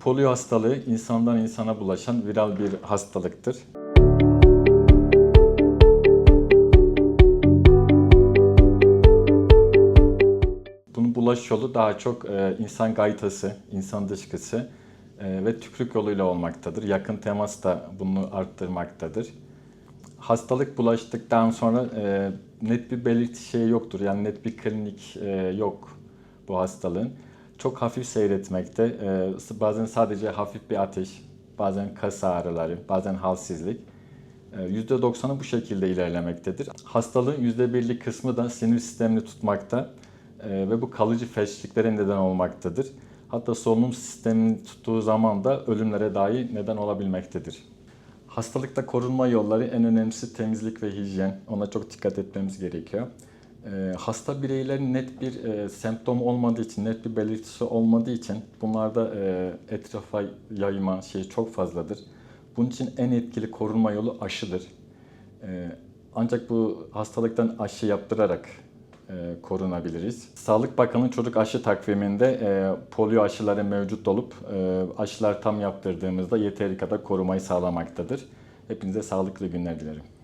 Polio hastalığı insandan insana bulaşan viral bir hastalıktır. Bunun bulaş yolu daha çok e, insan gaytası, insan dışkısı e, ve tükürük yoluyla olmaktadır. Yakın temas da bunu arttırmaktadır. Hastalık bulaştıktan sonra e, net bir belirti şeyi yoktur. Yani net bir klinik yok bu hastalığın. Çok hafif seyretmekte. E, bazen sadece hafif bir ateş, bazen kas ağrıları, bazen halsizlik. E, %90'ı bu şekilde ilerlemektedir. Hastalığın %1'lik kısmı da sinir sistemini tutmakta e, ve bu kalıcı felçliklere neden olmaktadır. Hatta solunum sistemini tuttuğu zaman da ölümlere dahi neden olabilmektedir. Hastalıkta korunma yolları en önemlisi temizlik ve hijyen. Ona çok dikkat etmemiz gerekiyor. E, hasta bireylerin net bir e, semptom olmadığı için, net bir belirtisi olmadığı için bunlarda e, etrafa yayma şey çok fazladır. Bunun için en etkili korunma yolu aşıdır. E, ancak bu hastalıktan aşı yaptırarak e, korunabiliriz. Sağlık Bakanı çocuk aşı takviminde e, polio aşıları mevcut olup e, aşılar tam yaptırdığımızda yeteri kadar korumayı sağlamaktadır. Hepinize sağlıklı günler dilerim.